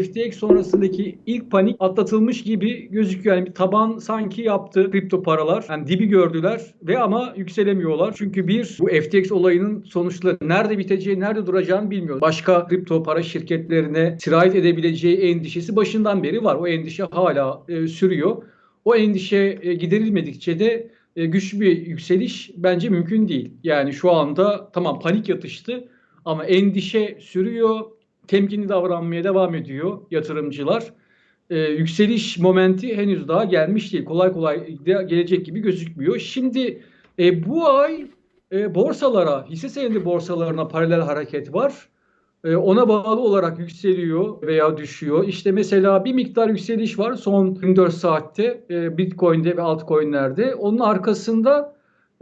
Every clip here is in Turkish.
FTX sonrasındaki ilk panik atlatılmış gibi gözüküyor. Yani bir taban sanki yaptı kripto paralar. Yani dibi gördüler ve ama yükselemiyorlar. Çünkü bir bu FTX olayının sonuçları nerede biteceği, nerede duracağını bilmiyor. Başka kripto para şirketlerine sirayet edebileceği endişesi başından beri var. O endişe hala e, sürüyor. O endişe e, giderilmedikçe de e, güçlü bir yükseliş bence mümkün değil. Yani şu anda tamam panik yatıştı ama endişe sürüyor, temkinli davranmaya devam ediyor yatırımcılar. Ee, yükseliş momenti henüz daha gelmiş değil. Kolay kolay de gelecek gibi gözükmüyor. Şimdi e, bu ay e, borsalara, hisse senedi borsalarına paralel hareket var. E, ona bağlı olarak yükseliyor veya düşüyor. İşte mesela bir miktar yükseliş var son 24 saatte e, Bitcoin'de ve altcoin'lerde. Onun arkasında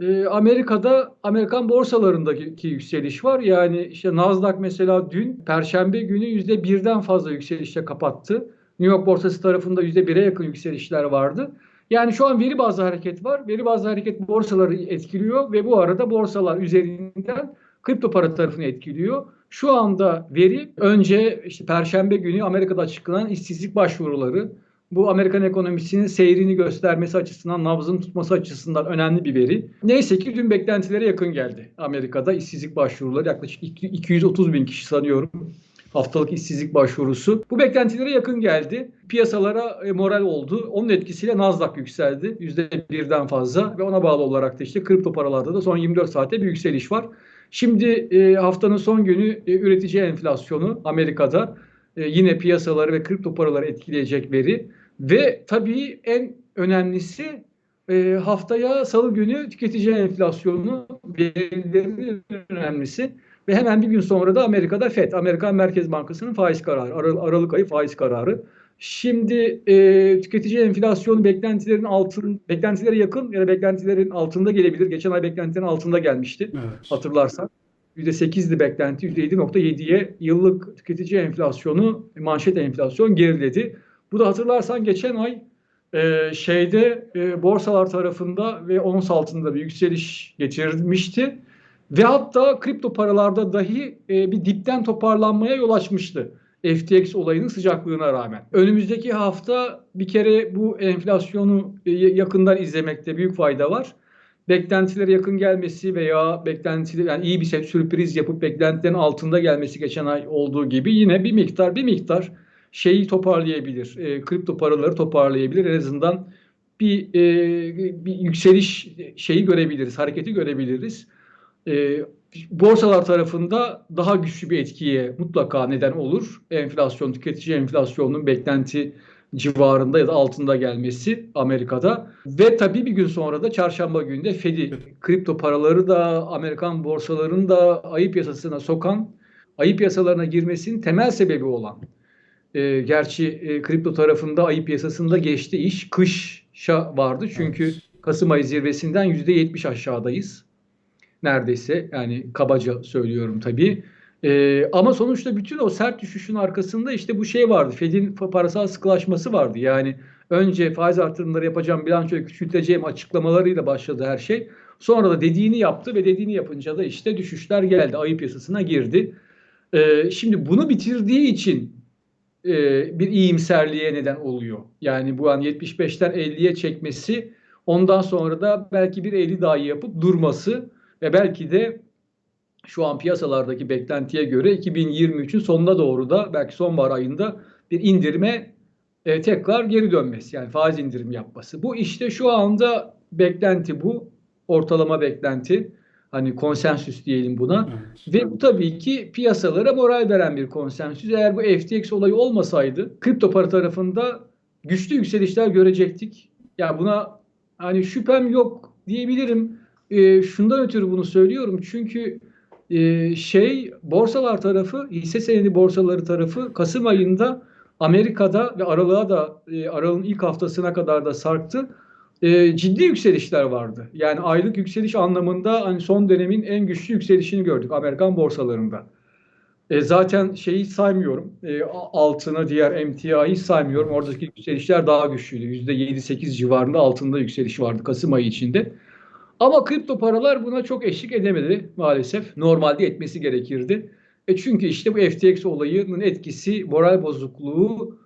e, Amerika'da Amerikan borsalarındaki yükseliş var. Yani işte Nasdaq mesela dün Perşembe günü yüzde birden fazla yükselişle kapattı. New York borsası tarafında yüzde bire yakın yükselişler vardı. Yani şu an veri bazlı hareket var. Veri bazlı hareket borsaları etkiliyor ve bu arada borsalar üzerinden kripto para tarafını etkiliyor. Şu anda veri önce işte Perşembe günü Amerika'da açıklanan işsizlik başvuruları, bu Amerikan ekonomisinin seyrini göstermesi açısından, nabzını tutması açısından önemli bir veri. Neyse ki dün beklentilere yakın geldi. Amerika'da işsizlik başvuruları yaklaşık 230 bin kişi sanıyorum haftalık işsizlik başvurusu. Bu beklentilere yakın geldi. Piyasalara e, moral oldu. Onun etkisiyle Nasdaq yükseldi. %1'den fazla ve ona bağlı olarak da işte kripto paralarda da son 24 saatte bir yükseliş var. Şimdi e, haftanın son günü e, üretici enflasyonu Amerika'da yine piyasaları ve kripto paraları etkileyecek veri. Ve tabii en önemlisi e, haftaya salı günü tüketici enflasyonu verileri önemlisi. Ve hemen bir gün sonra da Amerika'da FED, Amerikan Merkez Bankası'nın faiz kararı, Ar Aralık ayı faiz kararı. Şimdi e, tüketici enflasyonu beklentilerin altın, beklentilere yakın ya da beklentilerin altında gelebilir. Geçen ay beklentilerin altında gelmişti evet. hatırlarsan. %8'di beklenti, %7.7'ye yıllık tüketici enflasyonu, manşet enflasyon geriledi. Bu da hatırlarsan geçen ay e, şeyde e, borsalar tarafında ve ons altında bir yükseliş geçirmişti. Ve hatta kripto paralarda dahi e, bir dipten toparlanmaya yol açmıştı. FTX olayının sıcaklığına rağmen. Önümüzdeki hafta bir kere bu enflasyonu e, yakından izlemekte büyük fayda var. Beklentilere yakın gelmesi veya beklentileri yani iyi bir sürpriz yapıp beklentilerin altında gelmesi geçen ay olduğu gibi yine bir miktar bir miktar şeyi toparlayabilir. E, kripto paraları toparlayabilir. En azından bir, e, bir yükseliş şeyi görebiliriz, hareketi görebiliriz. E, borsalar tarafında daha güçlü bir etkiye mutlaka neden olur. Enflasyon, tüketici enflasyonunun beklenti civarında ya da altında gelmesi Amerika'da. Ve tabii bir gün sonra da çarşamba günü Fed'i kripto paraları da Amerikan borsalarının da ayı piyasasına sokan, ayı piyasalarına girmesinin temel sebebi olan e, gerçi e, kripto tarafında ayı piyasasında geçti iş. Kışa vardı çünkü evet. Kasım ayı zirvesinden %70 aşağıdayız. Neredeyse yani kabaca söylüyorum tabii. E, ama sonuçta bütün o sert düşüşün arkasında işte bu şey vardı. Fed'in parasal sıkılaşması vardı. Yani önce faiz artırımları yapacağım, bilançoyu küçülteceğim açıklamalarıyla başladı her şey. Sonra da dediğini yaptı ve dediğini yapınca da işte düşüşler geldi. Ayı piyasasına girdi. E, şimdi bunu bitirdiği için e, bir iyimserliğe neden oluyor. Yani bu an 75'ten 50'ye çekmesi ondan sonra da belki bir 50 daha yapıp durması ve belki de şu an piyasalardaki beklentiye göre 2023'ün sonuna doğru da belki sonbahar ayında bir indirme e, tekrar geri dönmesi yani faiz indirim yapması. Bu işte şu anda beklenti bu ortalama beklenti. Hani konsensüs diyelim buna. Evet. Ve bu tabii ki piyasalara moral veren bir konsensüs. Eğer bu FTX olayı olmasaydı kripto para tarafında güçlü yükselişler görecektik. Ya yani buna hani şüphem yok diyebilirim. E, şundan ötürü bunu söylüyorum. Çünkü e, şey borsalar tarafı, hisse senedi borsaları tarafı Kasım ayında Amerika'da ve aralığa da e, aralığın ilk haftasına kadar da sarktı e, ciddi yükselişler vardı. Yani aylık yükseliş anlamında hani son dönemin en güçlü yükselişini gördük Amerikan borsalarında. E, zaten şeyi saymıyorum. E, altına diğer MTI'yi saymıyorum. Oradaki yükselişler daha güçlüydü. %7-8 civarında altında yükseliş vardı Kasım ayı içinde. Ama kripto paralar buna çok eşlik edemedi maalesef. Normalde etmesi gerekirdi. E çünkü işte bu FTX olayının etkisi, moral bozukluğu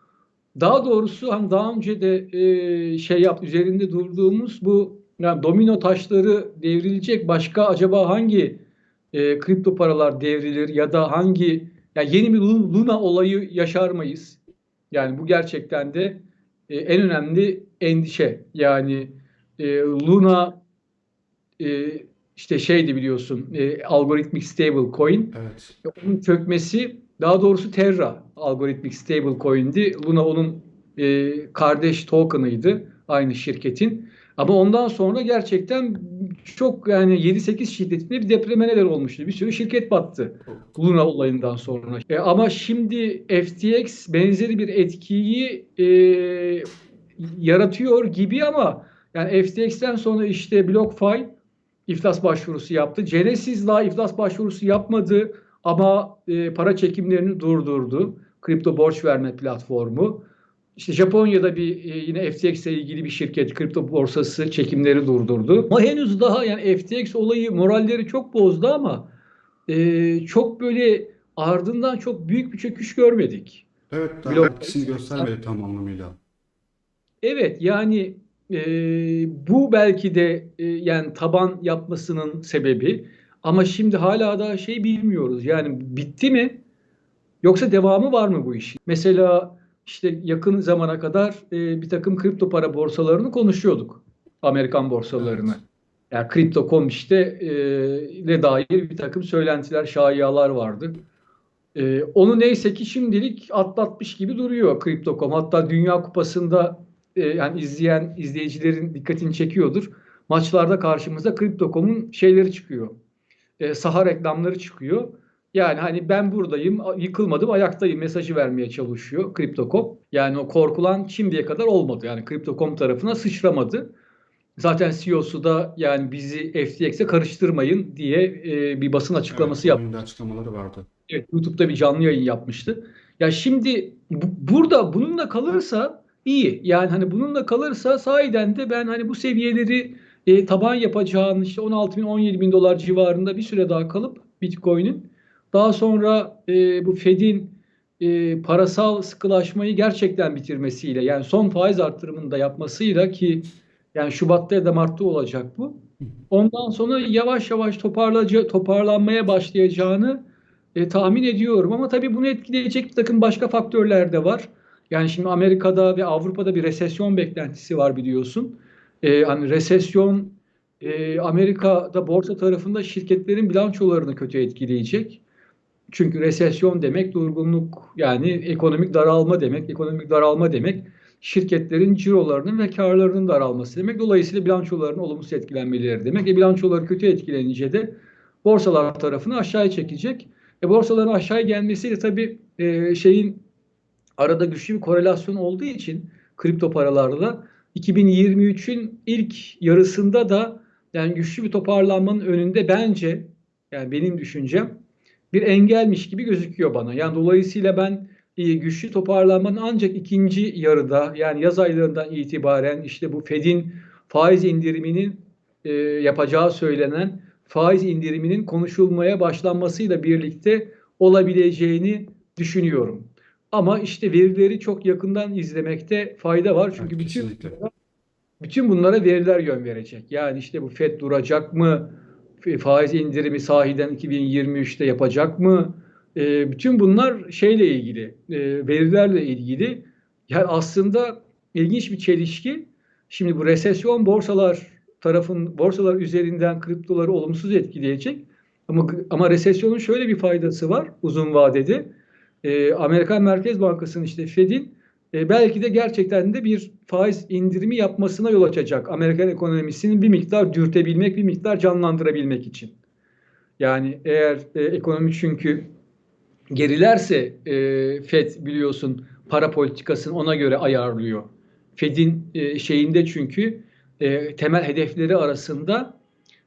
daha doğrusu hani daha önce de e, şey yap üzerinde durduğumuz bu yani domino taşları devrilecek başka acaba hangi e, kripto paralar devrilir ya da hangi yani yeni bir Luna olayı yaşar mıyız? Yani bu gerçekten de e, en önemli endişe. Yani e, Luna e, işte şeydi biliyorsun e, algoritmik stable coin. Evet. Onun çökmesi daha doğrusu Terra algoritmik stable coin'di. Luna onun e, kardeş token'ıydı aynı şirketin. Ama ondan sonra gerçekten çok yani 7-8 şiddetinde bir depreme neden olmuştu. Bir sürü şirket battı Luna olayından sonra. E, ama şimdi FTX benzeri bir etkiyi e, yaratıyor gibi ama yani FTX'ten sonra işte BlockFi iflas başvurusu yaptı. Genesis daha iflas başvurusu yapmadı ama e, para çekimlerini durdurdu. Kripto borç verme platformu. İşte Japonya'da bir e, yine FTX ile ilgili bir şirket kripto borsası çekimleri durdurdu. Ama henüz daha yani FTX olayı moralleri çok bozdu ama e, çok böyle ardından çok büyük bir çöküş görmedik. Evet, daha Blok- etkisini göstermedi tam anlamıyla. Evet yani e, bu belki de e, yani taban yapmasının sebebi ama şimdi hala da şey bilmiyoruz yani bitti mi yoksa devamı var mı bu işin? Mesela işte yakın zamana kadar e, bir takım kripto para borsalarını konuşuyorduk Amerikan borsalarını. Evet. Yani Crypto.com işte e, ile dair bir takım söylentiler, şayialar vardı. E, onu neyse ki şimdilik atlatmış gibi duruyor Crypto.com. Hatta Dünya Kupası'nda e, yani izleyen izleyicilerin dikkatini çekiyordur. Maçlarda karşımıza Crypto.com'un şeyleri çıkıyor. E, saha reklamları çıkıyor. Yani hani ben buradayım, yıkılmadım, ayaktayım mesajı vermeye çalışıyor Crypto.com. Yani o korkulan şimdiye kadar olmadı. Yani Crypto.com tarafına sıçramadı. Zaten CEO'su da yani bizi FTX'e karıştırmayın diye e, bir basın açıklaması Evet, yaptı. açıklamaları vardı. Evet, YouTube'da bir canlı yayın yapmıştı. Ya şimdi bu- burada bununla kalırsa iyi. Yani hani bununla kalırsa sahiden de ben hani bu seviyeleri e, taban yapacağını işte 16 bin 17 bin dolar civarında bir süre daha kalıp Bitcoin'in daha sonra e, bu Fed'in e, parasal sıkılaşmayı gerçekten bitirmesiyle yani son faiz artırımını da yapmasıyla ki yani Şubat'ta ya da Mart'ta olacak bu. Ondan sonra yavaş yavaş toparlaca, toparlanmaya başlayacağını e, tahmin ediyorum ama tabii bunu etkileyecek bir takım başka faktörler de var. Yani şimdi Amerika'da ve Avrupa'da bir resesyon beklentisi var biliyorsun. E, hani resesyon e, Amerika'da borsa tarafında şirketlerin bilançolarını kötü etkileyecek. Çünkü resesyon demek durgunluk yani ekonomik daralma demek. Ekonomik daralma demek şirketlerin cirolarının ve karlarının daralması demek. Dolayısıyla bilançoların olumsuz etkilenmeleri demek. E bilançoları kötü etkilenince de borsalar tarafını aşağıya çekecek. E borsaların aşağıya gelmesiyle tabii e, şeyin arada güçlü bir korelasyon olduğu için kripto paralarla 2023'ün ilk yarısında da yani güçlü bir toparlanmanın önünde bence yani benim düşüncem bir engelmiş gibi gözüküyor bana. Yani dolayısıyla ben e, güçlü toparlanmanın ancak ikinci yarıda yani yaz aylarından itibaren işte bu Fed'in faiz indiriminin e, yapacağı söylenen faiz indiriminin konuşulmaya başlanmasıyla birlikte olabileceğini düşünüyorum. Ama işte verileri çok yakından izlemekte fayda var. Çünkü Evet, bütün. Bütün bunlara veriler yön verecek. Yani işte bu FED duracak mı? Faiz indirimi sahiden 2023'te yapacak mı? E, bütün bunlar şeyle ilgili, e, verilerle ilgili. Yani aslında ilginç bir çelişki. Şimdi bu resesyon borsalar tarafın borsalar üzerinden kriptoları olumsuz etkileyecek. Ama ama resesyonun şöyle bir faydası var uzun vadede. E, Amerikan Merkez Bankası'nın işte Fed'in e, belki de gerçekten de bir faiz indirimi yapmasına yol açacak. Amerikan ekonomisinin bir miktar dürtebilmek, bir miktar canlandırabilmek için. Yani eğer e, ekonomi çünkü gerilerse e, Fed biliyorsun para politikasını ona göre ayarlıyor. Fed'in e, şeyinde çünkü e, temel hedefleri arasında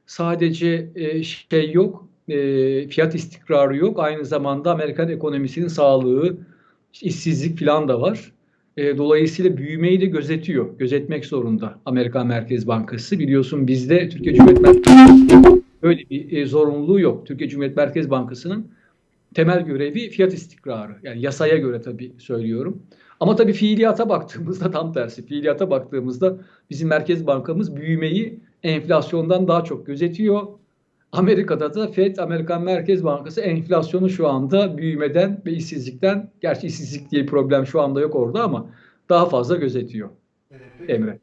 sadece e, şey yok, e, fiyat istikrarı yok. Aynı zamanda Amerikan ekonomisinin sağlığı, işsizlik falan da var. E, dolayısıyla büyümeyi de gözetiyor, gözetmek zorunda Amerikan Merkez Bankası. Biliyorsun bizde Türkiye Cumhuriyet Merkez öyle bir e, zorunluluğu yok. Türkiye Cumhuriyet Merkez Bankası'nın temel görevi fiyat istikrarı. Yani yasaya göre tabii söylüyorum. Ama tabii fiiliyata baktığımızda tam tersi. Fiiliyata baktığımızda bizim Merkez Bankamız büyümeyi enflasyondan daha çok gözetiyor. Amerika'da da FED, Amerikan Merkez Bankası enflasyonu şu anda büyümeden ve işsizlikten, gerçi işsizlik diye bir problem şu anda yok orada ama daha fazla gözetiyor Emre.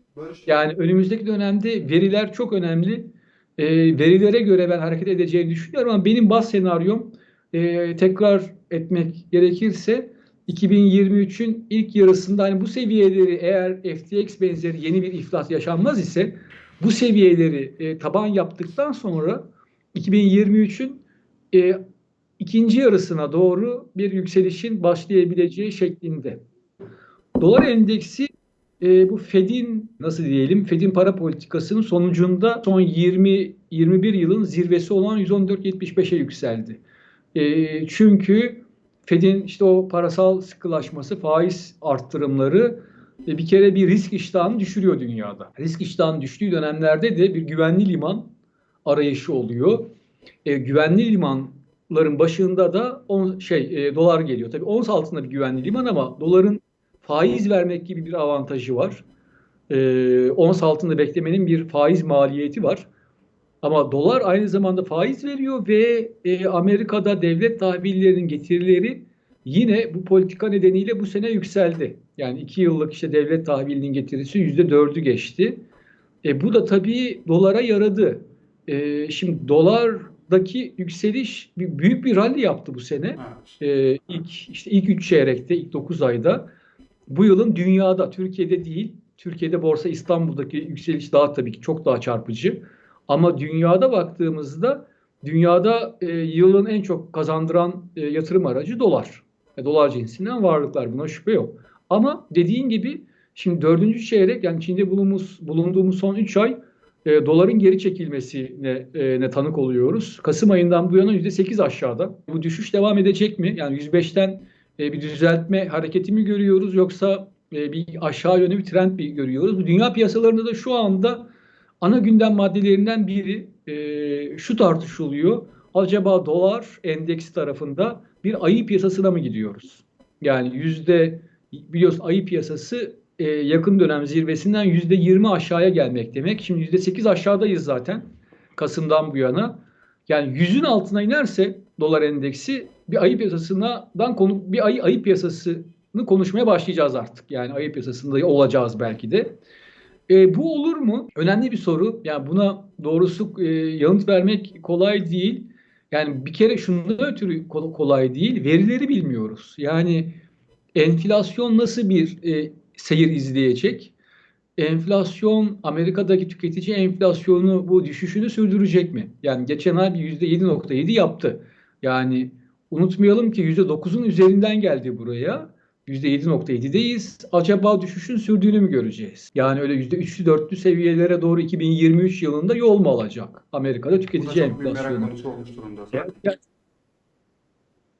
Yani önümüzdeki dönemde veriler çok önemli. E, verilere göre ben hareket edeceğini düşünüyorum ama benim baz senaryom e, tekrar etmek gerekirse 2023'ün ilk yarısında hani bu seviyeleri eğer FTX benzeri yeni bir iflas yaşanmaz ise bu seviyeleri e, taban yaptıktan sonra 2023'ün e, ikinci yarısına doğru bir yükselişin başlayabileceği şeklinde. Dolar endeksi e, bu Fed'in nasıl diyelim Fed'in para politikasının sonucunda son 20-21 yılın zirvesi olan 114.75'e yükseldi. E, çünkü Fed'in işte o parasal sıkılaşması, faiz arttırımları e, bir kere bir risk iştahını düşürüyor dünyada. Risk iştahının düştüğü dönemlerde de bir güvenli liman arayışı oluyor. E, güvenli limanların başında da on, şey e, dolar geliyor. Tabii ons altında bir güvenli liman ama doların faiz vermek gibi bir avantajı var. E, ons altında beklemenin bir faiz maliyeti var. Ama dolar aynı zamanda faiz veriyor ve e, Amerika'da devlet tahvillerinin getirileri yine bu politika nedeniyle bu sene yükseldi. Yani iki yıllık işte devlet tahvilinin getirisi yüzde dördü geçti. E, bu da tabii dolara yaradı. E, şimdi dolardaki yükseliş bir, büyük bir rally yaptı bu sene. E, ilk işte ilk üç çeyrekte, ilk 9 ayda. Bu yılın dünyada, Türkiye'de değil. Türkiye'de Borsa İstanbul'daki yükseliş daha tabii ki çok daha çarpıcı. Ama dünyada baktığımızda dünyada e, yılın en çok kazandıran e, yatırım aracı dolar. E, dolar cinsinden varlıklar buna şüphe yok. Ama dediğin gibi şimdi dördüncü çeyrek yani Çin'de bulunduğumuz, bulunduğumuz son 3 ay e, doların geri çekilmesine e, ne tanık oluyoruz. Kasım ayından bu yana %8 aşağıda. Bu düşüş devam edecek mi? Yani 105'ten e, bir düzeltme hareketi mi görüyoruz yoksa e, bir aşağı yönlü bir trend mi görüyoruz? Bu dünya piyasalarında da şu anda ana gündem maddelerinden biri e, şu tartışılıyor. Acaba dolar endeksi tarafında bir ayı piyasasına mı gidiyoruz? Yani yüzde biliyorsun ayı piyasası e, yakın dönem zirvesinden yüzde yirmi aşağıya gelmek demek. Şimdi yüzde sekiz aşağıdayız zaten Kasım'dan bu yana. Yani yüzün altına inerse dolar endeksi bir ayı piyasasından konu bir ayı ayı piyasasını konuşmaya başlayacağız artık. Yani ayı piyasasında olacağız belki de. E, bu olur mu? Önemli bir soru. Yani buna doğrusu e, yanıt vermek kolay değil. Yani bir kere şundan ötürü kolay değil. Verileri bilmiyoruz. Yani enflasyon nasıl bir e, seyir izleyecek? Enflasyon Amerika'daki tüketici enflasyonu bu düşüşünü sürdürecek mi? Yani geçen ay bir %7.7 yaptı. Yani unutmayalım ki %9'un üzerinden geldi buraya. %7.7'deyiz. Acaba düşüşün sürdüğünü mü göreceğiz? Yani öyle %3'lü 4'lü seviyelere doğru 2023 yılında yol mu alacak? Amerika'da tüketici enflasyonu. Evet,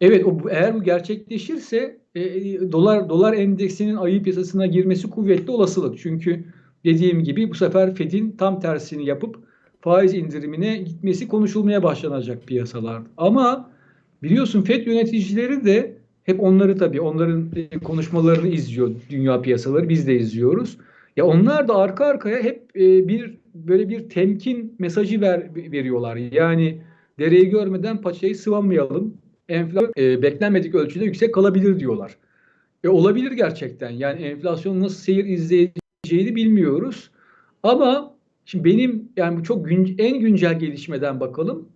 evet o, eğer bu gerçekleşirse e, dolar dolar endeksinin ayı piyasasına girmesi kuvvetli olasılık. Çünkü dediğim gibi bu sefer Fed'in tam tersini yapıp faiz indirimine gitmesi konuşulmaya başlanacak piyasalar. Ama biliyorsun Fed yöneticileri de hep onları tabii onların konuşmalarını izliyor dünya piyasaları biz de izliyoruz. Ya onlar da arka arkaya hep e, bir böyle bir temkin mesajı ver, veriyorlar. Yani dereyi görmeden paçayı sıvamayalım. Enflasyon e, beklenmedik ölçüde yüksek kalabilir diyorlar. E, olabilir gerçekten. Yani enflasyon nasıl seyir izleyeceğini bilmiyoruz. Ama şimdi benim yani bu çok gün, en güncel gelişmeden bakalım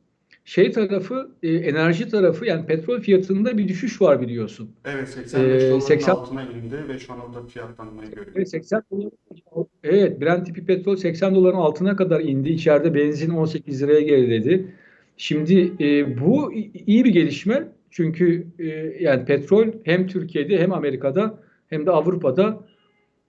şey tarafı e, enerji tarafı yani petrol fiyatında bir düşüş var biliyorsun. Evet 85 doların 80, altına indi ve şu an orada fiyatlanmayı görüyoruz. Evet 80 dolar. Evet Brent tipi petrol 80 doların altına kadar indi. İçeride benzin 18 liraya geriledi. Şimdi e, bu iyi bir gelişme. Çünkü e, yani petrol hem Türkiye'de hem Amerika'da hem de Avrupa'da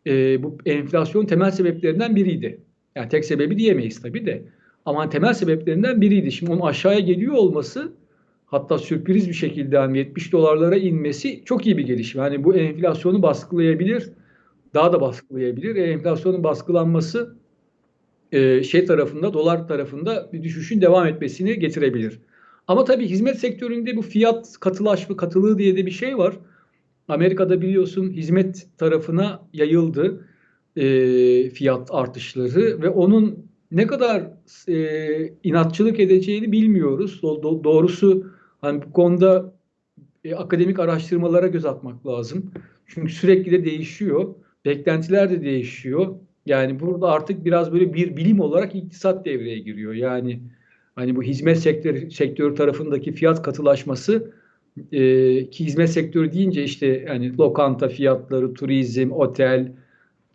e, bu enflasyon temel sebeplerinden biriydi. Yani tek sebebi diyemeyiz tabii de. Ama temel sebeplerinden biriydi. Şimdi onun aşağıya geliyor olması hatta sürpriz bir şekilde hani 70 dolarlara inmesi çok iyi bir gelişme. Hani bu enflasyonu baskılayabilir, daha da baskılayabilir. E, enflasyonun baskılanması e, şey tarafında, dolar tarafında bir düşüşün devam etmesini getirebilir. Ama tabii hizmet sektöründe bu fiyat katılaşma, katılığı diye de bir şey var. Amerika'da biliyorsun hizmet tarafına yayıldı e, fiyat artışları ve onun ne kadar e, inatçılık edeceğini bilmiyoruz. Do- do- doğrusu hani bu konuda e, akademik araştırmalara göz atmak lazım. Çünkü sürekli de değişiyor. Beklentiler de değişiyor. Yani burada artık biraz böyle bir bilim olarak iktisat devreye giriyor. Yani hani bu hizmet sektörü, sektörü tarafındaki fiyat katılaşması e, ki hizmet sektörü deyince işte yani lokanta fiyatları, turizm, otel,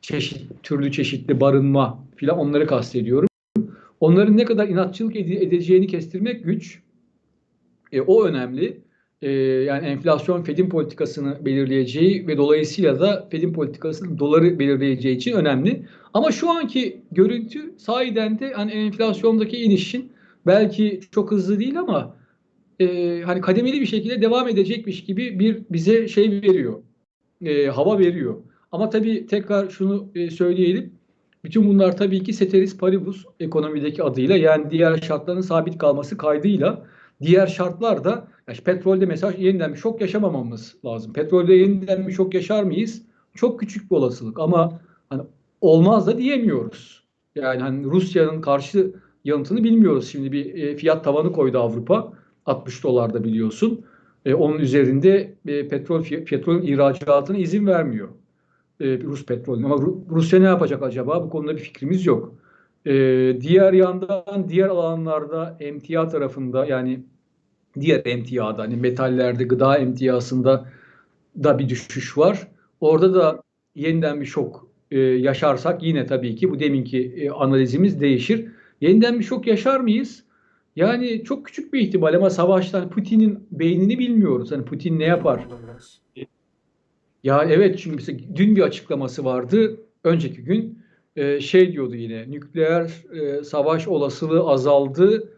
çeşit türlü çeşitli barınma filan onları kastediyorum. Onların ne kadar inatçılık ede- edeceğini kestirmek güç. E, o önemli. E, yani enflasyon Fed'in politikasını belirleyeceği ve dolayısıyla da Fed'in politikasının doları belirleyeceği için önemli. Ama şu anki görüntü sahiden de hani enflasyondaki inişin belki çok hızlı değil ama e, hani kademeli bir şekilde devam edecekmiş gibi bir bize şey veriyor. E, hava veriyor. Ama tabii tekrar şunu e, söyleyelim. Bütün bunlar tabii ki ceteris paribus ekonomideki adıyla yani diğer şartların sabit kalması kaydıyla diğer şartlar da yani petrolde mesela yeniden bir şok yaşamamamız lazım. Petrolde yeniden bir şok yaşar mıyız? Çok küçük bir olasılık ama hani olmaz da diyemiyoruz. Yani hani Rusya'nın karşı yanıtını bilmiyoruz. Şimdi bir e, fiyat tavanı koydu Avrupa. 60 dolarda biliyorsun. E, onun üzerinde e, petrol petrolün ihracatına izin vermiyor. E, Rus petrolün. Ama Ru- Rusya ne yapacak acaba? Bu konuda bir fikrimiz yok. E, diğer yandan diğer alanlarda emtia tarafında yani diğer emtiada hani metallerde gıda emtiasında da bir düşüş var. Orada da yeniden bir şok e, yaşarsak yine tabii ki bu deminki e, analizimiz değişir. Yeniden bir şok yaşar mıyız? Yani çok küçük bir ihtimal ama savaştan Putin'in beynini bilmiyoruz. Hani Putin ne yapar? Ya evet çünkü dün bir açıklaması vardı. Önceki gün e, şey diyordu yine nükleer e, savaş olasılığı azaldı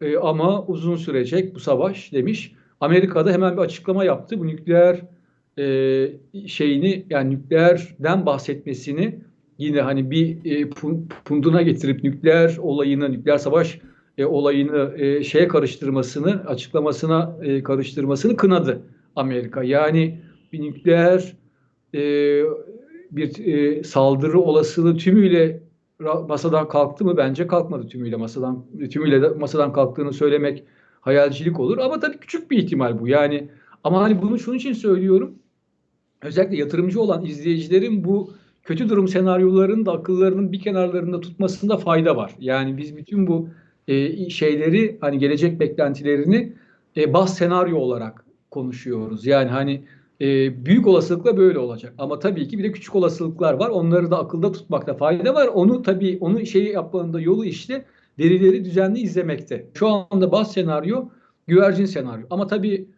e, ama uzun sürecek bu savaş demiş. Amerika'da hemen bir açıklama yaptı. Bu nükleer e, şeyini yani nükleerden bahsetmesini yine hani bir e, pun- punduna getirip nükleer olayını, nükleer savaş e, olayını e, şeye karıştırmasını, açıklamasına e, karıştırmasını kınadı Amerika. Yani bir nükleer e, bir e, saldırı olasılığı tümüyle masadan kalktı mı? Bence kalkmadı tümüyle masadan tümüyle de masadan kalktığını söylemek hayalcilik olur ama tabii küçük bir ihtimal bu. Yani ama hani bunu şunun için söylüyorum. Özellikle yatırımcı olan izleyicilerin bu kötü durum senaryolarının da akıllarının bir kenarlarında tutmasında fayda var. Yani biz bütün bu e, şeyleri hani gelecek beklentilerini e, baz senaryo olarak konuşuyoruz. Yani hani e, büyük olasılıkla böyle olacak. Ama tabii ki bir de küçük olasılıklar var. Onları da akılda tutmakta fayda var. Onu tabii onu şeyi yapmanın da yolu işte verileri düzenli izlemekte. Şu anda baz senaryo güvercin senaryo. Ama tabii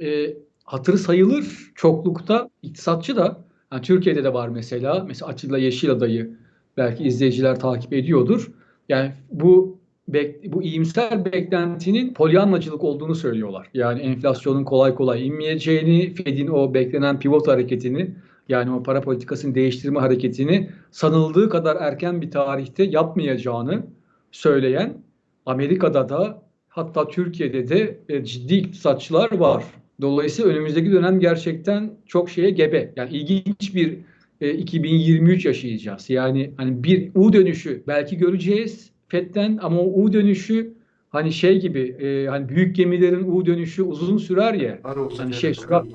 e, hatırı sayılır çoklukta iktisatçı da yani Türkiye'de de var mesela. Mesela Atilla Yeşilada'yı belki izleyiciler takip ediyordur. Yani bu bek- bu iyimser beklentinin polyanlacılık olduğunu söylüyorlar. Yani enflasyonun kolay kolay inmeyeceğini, Fed'in o beklenen pivot hareketini yani o para politikasını değiştirme hareketini sanıldığı kadar erken bir tarihte yapmayacağını söyleyen Amerika'da da hatta Türkiye'de de e, ciddi iktisatçılar var. Dolayısıyla önümüzdeki dönem gerçekten çok şeye gebe. Yani ilginç bir e, 2023 yaşayacağız. Yani hani bir U dönüşü belki göreceğiz FED'den ama o U dönüşü hani şey gibi e, hani büyük gemilerin U dönüşü uzun sürer ya. Ara olsa Hani şey, sürat-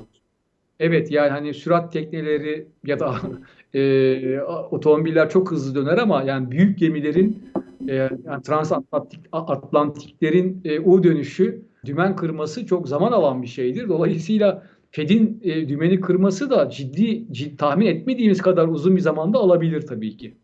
Evet yani hani sürat tekneleri ya da e, otomobiller çok hızlı döner ama yani büyük gemilerin e, yani transatlantik Atlantiklerin e, U dönüşü dümen kırması çok zaman alan bir şeydir. Dolayısıyla Fed'in e, dümeni kırması da ciddi, ciddi tahmin etmediğimiz kadar uzun bir zamanda alabilir tabii ki.